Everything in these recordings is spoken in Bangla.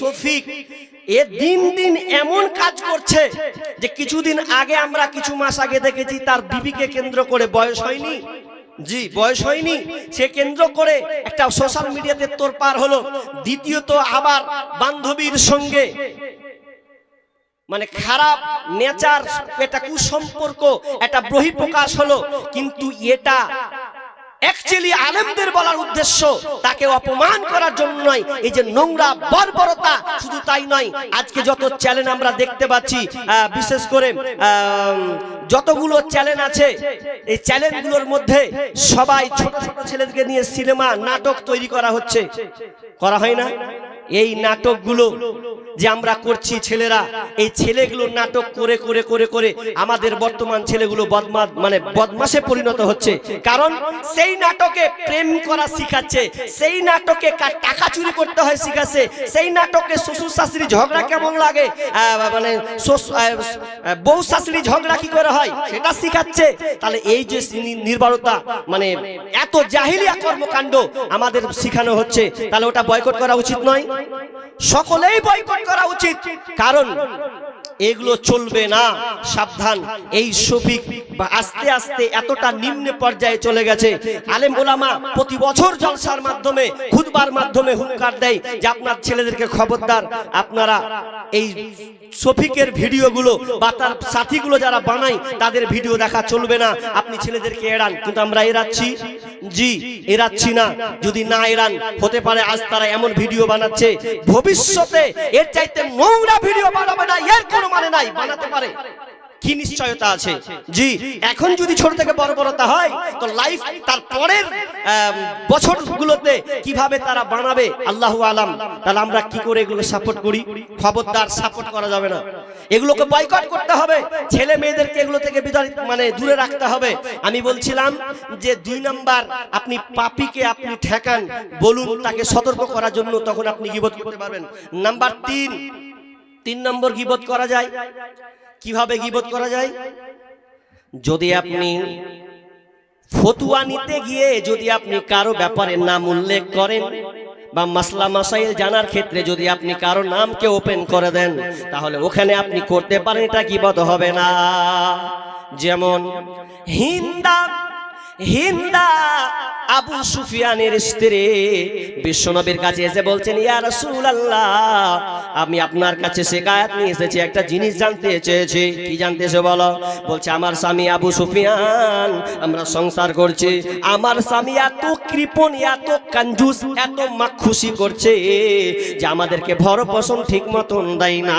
শফিক এ দিন দিন এমন কাজ করছে যে কিছুদিন আগে আমরা কিছু মাস আগে দেখেছি তার বিবিকে কেন্দ্র করে বয়স হয়নি। জি, বয়স হয়নি। সে কেন্দ্র করে একটা সোশ্যাল মিডিয়াতে তোর পার হলো। দ্বিতীয়ত আবার বান্ধবীর সঙ্গে। মানে খারাপ, নেচার এটা কুসম্পর্ক একটা বহিঃপ্রকাশ হলো। কিন্তু এটা অ্যাকচুয়ালি আলেমদের বলার উদ্দেশ্য তাকে অপমান করার জন্য নয়। এই যে নোংরা, বর্বরতা, শুধু তাই নয়। আজকে যত চ্যানেল আমরা দেখতে পাচ্ছি বিশেষ করে যতগুলো চ্যানেল আছে, এই চ্যালেঞ্জগুলোর মধ্যে সবাই ছোট ছোট ছেলেদেরকে নিয়ে সিনেমা, নাটক তৈরি করা হচ্ছে। করা হয় না? এই নাটকগুলো যে আমরা করছি ছেলেরা, এই ছেলেগুলো নাটক করে করে করে করে আমাদের বর্তমান ছেলেগুলো বদমাস মানে বদমাসে পরিণত হচ্ছে। কারণ সেই নাটকে প্রেম করা শিখাচ্ছে, সেই নাটকে টাকা চুরি করতে হয় শিখাচ্ছে, সেই নাটকে শ্বশুর শাশুড়ি ঝগড়া কেমন লাগে? মানে বউ শাশুড়ি ঝগড়া কি করে হয়? সেটা শিখাচ্ছে। তাহলে এই যে নি- নির্বারতা মানে এত জাহিলিয়া কর্মকাণ্ড আমাদের শিখানো হচ্ছে, তাহলে ওটা বয়কট করা উচিত নয়। সকলেই বয়কট করা উচিত। কারণ এগুলো চলবে না। সাবধান। এই শফিক বা আস্তে আস্তে এতটা নিম্ন পর্যায়ে চলে গেছে। আলেম ওলামা প্রতি বছর জলসার মাধ্যমে খুদবার মাধ্যমে হুঙ্কার দেয় যে আপনার ছেলেদেরকে খবরদার। আপনারা এই শফিকের ভিডিওগুলো বা তার সাথীগুলো যারা বানায়, তাদের ভিডিও দেখা চলবে না। আপনি ছেলেদেরকে এড়ান। কিন্তু আমরা এড়াচ্ছি। জি, এড়াচ্ছি না। যদি না এরান হতে পারে আজ তারা এমন ভিডিও বানাচ্ছে, ভবিষ্যতে এর চাইতে নোংরা ভিডিও বানাবে না, এর কোনো মানে নাই, বানাতে পারে। কি নিশ্চয়তা আছে। জি এখন যদি ছোট থেকে বড় বড়তা হয় তো লাইফ তার পরের বছরগুলোতে কীভাবে তারা বানাবে আল্লাহ আলাম। তাহলে আমরা কি করে এগুলো সাপোর্ট করি? খবরদার সাপোর্ট করা যাবে না। এগুলোকে বয়কট করতে হবে। ছেলে মেয়েদেরকে এগুলো থেকে বিদায় মানে দূরে রাখতে হবে। আমি বলছিলাম যে দুই নাম্বার আপনি পাপিকে আপনি ঠেকান বলুন তাকে সতর্ক করার জন্য তখন আপনি গিবত করতে পারবেন। নাম্বার তিন তিন নম্বর গিবত করা যায়। কীভাবে গিবত করা যায়? যদি আপনি ফতুয়া নিতে গিয়ে যদি আপনি কারও ব্যাপারে নাম উল্লেখ করেন বা মাসলা মাসাইল জানার ক্ষেত্রে যদি আপনি কারও নামকে ওপেন করে দেন, তাহলে ওখানে আপনি করতে পারেন, এটা গিবত হবে না। যেমন, হিন্দা হিন্দা আবু সুফিয়ানের স্ত্রী বিশ্বনবীর কাছে এসে বলছেন, ইয়া রাসূলুল্লাহ, আমি আপনার কাছে শেখায়াত নিয়ে এসেছি, একটা জিনিস জানতে চেয়েছি। কি জানতে এসে বলো? বলছে, আমার স্বামী আবু সুফিয়ান, আমরা সংসার করছি। আমার স্বামী এত কৃপণ, এত কঞ্জুস, এত মাখুশি করছে যে আমাদেরকে ভরপোষণ ঠিক মতন দেয় না।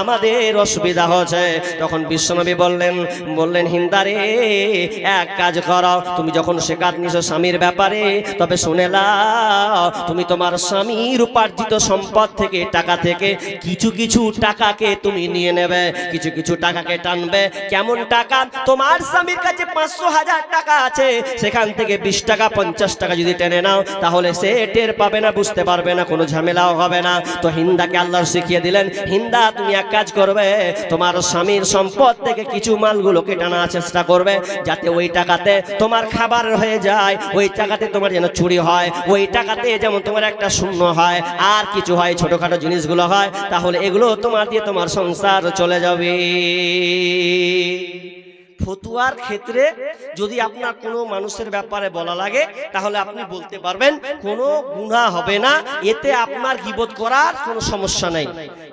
আমাদের অসুবিধা হচ্ছে। তখন বিশ্বনবী বললেন বললেন হিন্দারে এক কাজ করো, তুমি যখন শেখাত নিছো স্বামীর ব্যাপারে, তবে শুনে তুমি তোমার স্বামীর উপার্জিত সম্পদ থেকে, টাকা থেকে কিছু কিছু টাকাকে তুমি নিয়ে নেবে, কিছু কিছু টাকাকে টানবে। কেমন টাকা? তোমার স্বামীর কাছে পাঁচশো হাজার টাকা আছে, সেখান থেকে বিশ টাকা, পঞ্চাশ টাকা যদি টেনে নাও, তাহলে সে টের পাবে না, বুঝতে পারবে না, কোনো ঝামেলাও হবে না। তো হিন্দাকে আল্লাহ শিখিয়ে দিলেন, হিন্দা, তুমি এক কাজ করবে, তোমার স্বামীর সম্পদ থেকে কিছু মালগুলোকে টানার চেষ্টা করবে, যাতে ওই টাকাতে তোমার খাবার হয়ে যায়। ওই টাকাতে তোমার যেন চুরি হয়, ওই টাকাতে যেমন তোমার একটা শূন্য হয়, আর কিছু হয়, ছোটখাটো জিনিসগুলো হয়, তাহলে এগুলো তোমার দিয়ে তোমার সংসার চলে যাবে। ফতুয়ার ক্ষেত্রে যদি আপনার কোনো মানুষের ব্যাপারে বলা লাগে, তাহলে আপনি বলতে পারবেন, কোনো গুণা হবে না, এতে আপনার গিবত করার কোনো সমস্যা নাই।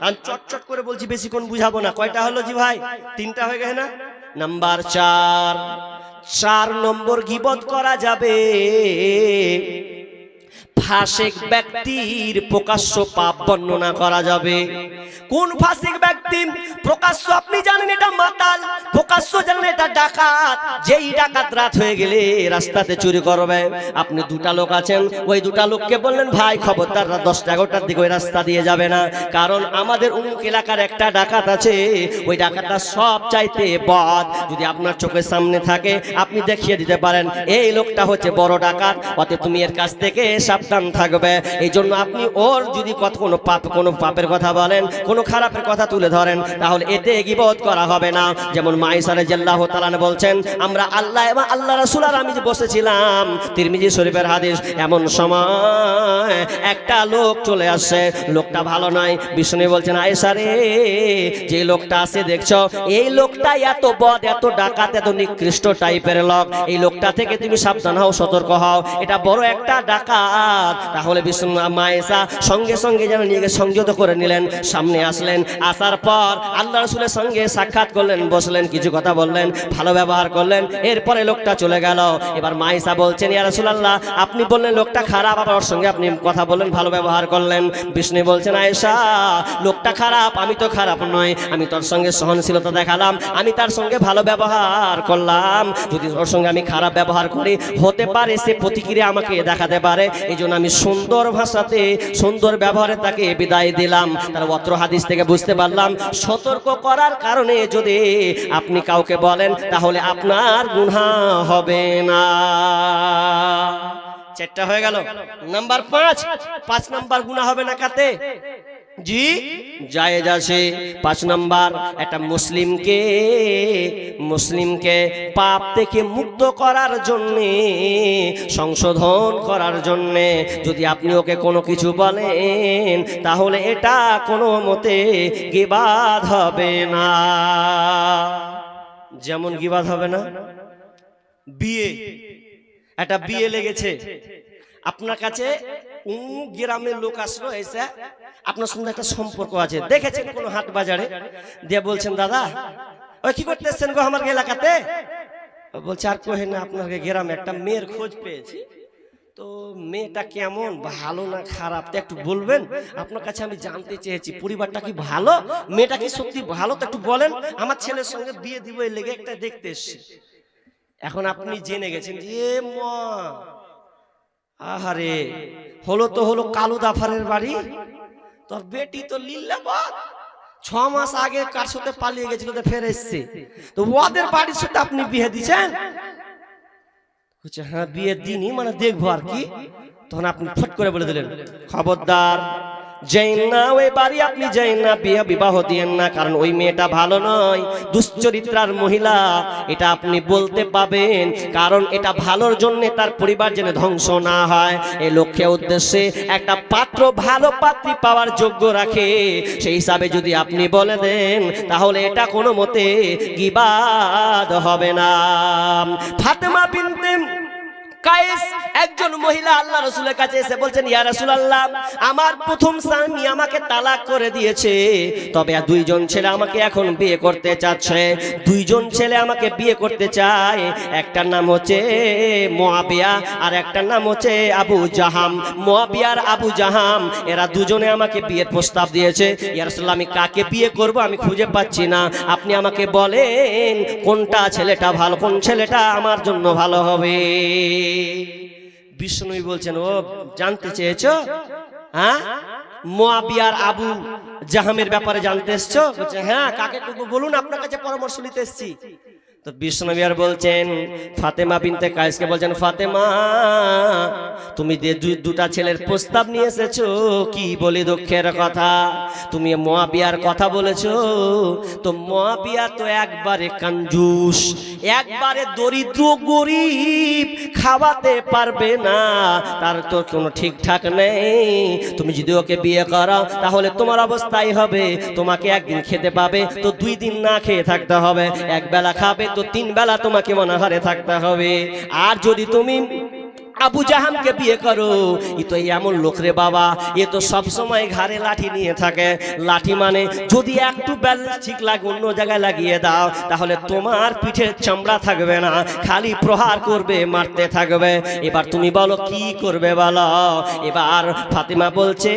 আমি চটচট করে বলছি, বেশিক্ষণ বুঝাবো না। কয়টা হলো জি ভাই? তিনটা হয়ে গেছে না? নাম্বার চার। চার নম্বর গিবত করা যাবে। ফাসেক ব্যক্তির প্রকাশ্য পাপ বর্ণনা করা যাবে। কোন ফাসিক ব্যক্তি? প্রকাশ্য আপনি জানেন এটা মাতাল, প্রকাশ্য জানেন এটা ডাকাত। যেই ডাকাত রাত হয়ে গেলে রাস্তাতে চুরি করবে। আপনি দুটা লোক আছেন, ওই দুটা লোককে বললেন, ভাই, খবরদার দশটা এগারোটার দিকে ওই রাস্তা দিয়ে যাবে না। কারণ আমাদের অমুক এলাকার একটা ডাকাত আছে, ওই ডাকাতটা সব চাইতে বদ। যদি আপনার চোখের সামনে থাকে, আপনি দেখিয়ে দিতে পারেন, এই লোকটা হচ্ছে বড় ডাকাত। অতএব তুমি এর কাছ থেকে সাবধান সাবধান থাকবে। এই জন্য আপনি ওর যদি কত কোনো পাপ, কোনো পাপের কথা বলেন, কোনো খারাপের কথা তুলে ধরেন, তাহলে এতে গিবত করা হবে না। যেমন মাইসারে জাল্লাহ তালান বলছেন, আমরা আল্লাহ এবং আল্লাহ রাসূল আর আমি বসেছিলাম, তিরমিজি শরীফের হাদিস, এমন সময় একটা লোক চলে আসছে। লোকটা ভালো নয়। বিষ্ণু বলছেন, আয়েশা রে, যে লোকটা আছে দেখছ, এই লোকটা এত বদ, এত ডাকাত, এত নিকৃষ্ট টাইপের লোক। এই লোকটা থেকে তুমি সাবধান হও, সতর্ক হও। এটা বড় একটা ডাকাত। তাহলে বিষ্ণু মায়েসা সঙ্গে সঙ্গে যেন নিজেকে সংযত করে নিলেন, সামনে আসলেন, আসার পর আল্লাহ রসুলের সঙ্গে সাক্ষাৎ করলেন, বসলেন, কিছু কথা বললেন, ভালো ব্যবহার করলেন, এরপরে লোকটা চলে গেল। এবার মাইসা বলছেন, ইয়া রাসূলুল্লাহ, আপনি বললেন লোকটা খারাপ, আবার ওর সঙ্গে আপনি কথা বললেন, ভালো ব্যবহার করলেন। বিষ্ণু বলছেন, আয়েশা, লোকটা খারাপ, আমি তো খারাপ নয় আমি তোর সঙ্গে সহনশীলতা দেখালাম, আমি তার সঙ্গে ভালো ব্যবহার করলাম। যদি ওর সঙ্গে আমি খারাপ ব্যবহার করি, হতে পারে সে প্রতিক্রিয়া আমাকে দেখাতে পারে। এই জন্য আমি সুন্দর ভাষাতে, সুন্দর ব্যবহারে তাকে বিদায় দিলাম। তার অত্র হাদিস থেকে বুঝতে পারলাম, সতর্ক করার কারণে যদি আপনি কাউকে বলেন, তাহলে আপনার গুণা হবে না। চারটা হয়ে গেল। নাম্বার পাঁচ পাঁচ নাম্বার গুণা হবে না কাতে? জি? জায়েজ আছে, পাঁচ নাম্বার, একটা মুসলিমকে মুসলিমকে পাপ থেকে মুক্ত করার জন্যে, সংশোধন করার জন্যে, যদি আপনি ওকে কোনো কিছু বলেন, তাহলে এটা কোনো মতে গিবাদ হবে না। যেমন গিবাদ হবে না? বিয়ে। একটা বিয়ে লেগেছে। আপনার কাছে অমুক গ্রামের লোক আসলো, এসে আপনার সঙ্গে একটা সম্পর্ক আছে। দেখেছেন কোনো হাট বাজারে? দিয়ে বলছেন, দাদা, ওই কি করতেছেন গো আমার এলাকাতে? ও বলছে, আর কহে না আপনার গ্রামে একটা মেয়ের খোঁজ পেয়েছি। তো মেয়েটা কেমন, ভালো না খারাপ? একটু বলবেন? আপনার কাছে আমি জানতে চেয়েছি, পরিবারটা কি ভালো? মেয়েটা কি সত্যি ভালো? তো একটু বলেন। আমার ছেলের সঙ্গে বিয়ে দিব এই লেগে একটা দেখতে এসছি। এখন আপনি জেনে গেছেন যে মা আহারে, হলো তো হলো কালু দাফারের বাড়ি। তোর বেটি তো লিল্লাবাদ ছ মাস আগে কার সাথে পালিয়ে গেছিল তো ফের এসছে। তো ওদের বাড়ির সাথে আপনি বিয়ে দিচ্ছেন? হ্যাঁ বিয়ে দিনই মানে দেখব আর কি। তখন আপনি ফট করে বলে দিলেন, খবরদার যাইন না, ওই বাড়ি আপনি যাইন না, বিয়ে বিবাহ দিয়েন না, কারণ ওই মেয়েটা ভালো নয়, দুশ্চরিত্রার মহিলা, এটা আপনি বলতে পাবেন, কারণ এটা ভালোর জন্য তার পরিবার যেন ধ্বংস না হয়। এই লক্ষ্যে উদ্দেশ্যে একটা পাত্র ভালো পাত্রী পাওয়ার যোগ্য রাখে। সেই হিসাবে যদি আপনি বলে দেন, তাহলে এটা কোনো মতে গিবাদ হবে না। ফাতেমা বিনতে কায়েস, একজন মহিলা আল্লাহ রসুলের কাছে এসে বলছেন, ইয়া রাসূলুল্লাহ, আমার প্রথম স্বামী আমাকে তালাক করে দিয়েছে, তবে দুইজন ছেলে আমাকে এখন বিয়ে করতে চাচ্ছে। দুইজন ছেলে আমাকে বিয়ে করতে চায়, একটার নাম হচ্ছে মোয়াবিয়া আর একটার নাম হচ্ছে আবু জাহাম। মোয়াবিয়ার আবু জাহাম, এরা দুজনে আমাকে বিয়ের প্রস্তাব দিয়েছে। ইয়া রাসূলুল্লাহ, আমি কাকে বিয়ে করব আমি খুঁজে পাচ্ছি না। আপনি আমাকে বলেন, কোনটা ছেলেটা ভালো, কোন ছেলেটা আমার জন্য ভালো হবে? বিষ্ণু বলছেন, ও, জানতে চেয়েছ? হ্যাঁ? মোয়াবিয়ার আবু জাহামের ব্যাপারে জানতে এসছো? হ্যাঁ কাকে বলুন, আপনার কাছে পরামর্শ নিতে এসছি। তো বিষ্ণবিয়ার বলছেন, ফাতেমা বিনতে কায়েসকে বলছেন, ফাতেমা, তুমি যে দুটা ছেলের প্রস্তাব নিয়ে এসেছ, কি বলি দুঃখের কথা? তুমি মোয়াবিয়ার কথা বলেছ, তো মোয়াবিয়া তো একবারে কঞ্জুস, একবারে দরিদ্র, গরিব, খাওয়াতে পারবে না, তার তো কোনো ঠিকঠাক নেই। তুমি যদি ওকে বিয়ে করো তাহলে তোমার অবস্থাই হবে, তোমাকে একদিন খেতে পাবে, তো দুই দিন না খেয়ে থাকতে হবে, এক বেলা খাবে তো তিন বেলা তোমাকে মনাহারে থাকতে হবে। আর যদি তুমি আবু জাহানকে বিয়ে করো। ই তো এমন লোক রে বাবা, এ তো সব সময় ঘাড়ে লাঠি নিয়ে থাকে। লাঠি মানে যদি একটু ব্যালেন্স ঠিক লাগে, অন্য জায়গায় লাগিয়ে দাও, তাহলে তোমার পিঠের চামড়া থাকবে না, খালি প্রহার করবে, মারতে থাকবে। এবার তুমি বলো, কি করবে বলো? এবার ফাতিমা বলছে,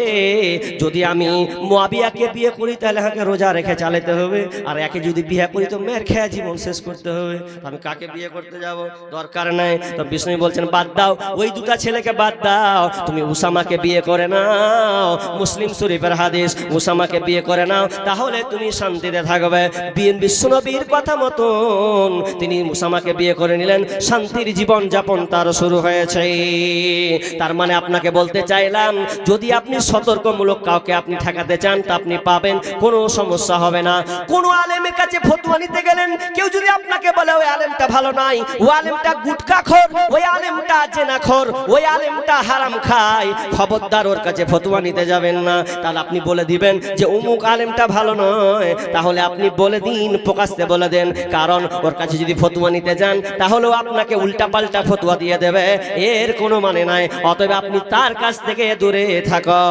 যদি আমি মোয়াবিয়াকে বিয়ে করি, তাহলে আমাকে রোজা রেখে চালাতে হবে। আর একে যদি বিয়ে করি, তো মেয়ের খেয়া জীবন শেষ করতে হবে। আমি কাকে বিয়ে করতে যাব? দরকার নাই। তো বিষ্ণু বলছেন, বাদ দাও ওই দুটা ছেলেকে বাদ দাও। তুমি উসামাকে বিয়ে করে নাও। মুসলিম শরীফের হাদিস, উসামাকে বিয়ে করে নাও। তাহলে তুমি শান্তিতে থাকবে। বিন বিশ্বনবীর কথা মতন তিনি উসামাকে বিয়ে করে নিলেন। শান্তির জীবন যাপন তার শুরু হয়েছে। তার মানে আপনাকে বলতে চাইলাম, যদি আপনি সতর্কমূলক কাউকে আপনি ঠেকাতে চান, তা আপনি পাবেন। কোনো সমস্যা হবে না। কোনো আলেমের কাছে ফতুয়া নিতে গেলেন, কেউ যদি আপনাকে বলে, ওই আলেমটা ভালো নাই ওই আলেমটা গুটকা খোর। ওই আলেমটা জেনা খোর, ওই আলেমটা হারাম খায়। খবরদার ওর কাছে ফতুয়া নিতে যাবেন না। তাহলে আপনি বলে দিবেন যে, অমুক আলেমটা ভালো নয়। তাহলে আপনি বলে দিন, প্রকাশ্যে বলে দেন। কারণ ওর কাছে যদি ফতুয়া নিতে যান, তাহলেও আপনাকে উল্টা পাল্টা ফতুয়া দিয়ে দেবে। এর কোনো মানে নাই। অতএব আপনি তার কাছ থেকে দূরে থাকো।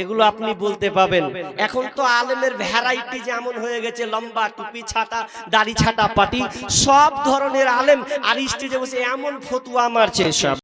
এগুলো আপনি বলতে পাবেন। এখন তো আলেমের ভ্যারাইটি যেমন হয়ে গেছে, লম্বা টুপি ছাটা দাড়ি, ছাটা, পাটি, সব ধরনের আলেম আর স্টেজে বসে এমন ফতুয়া মারছে। সব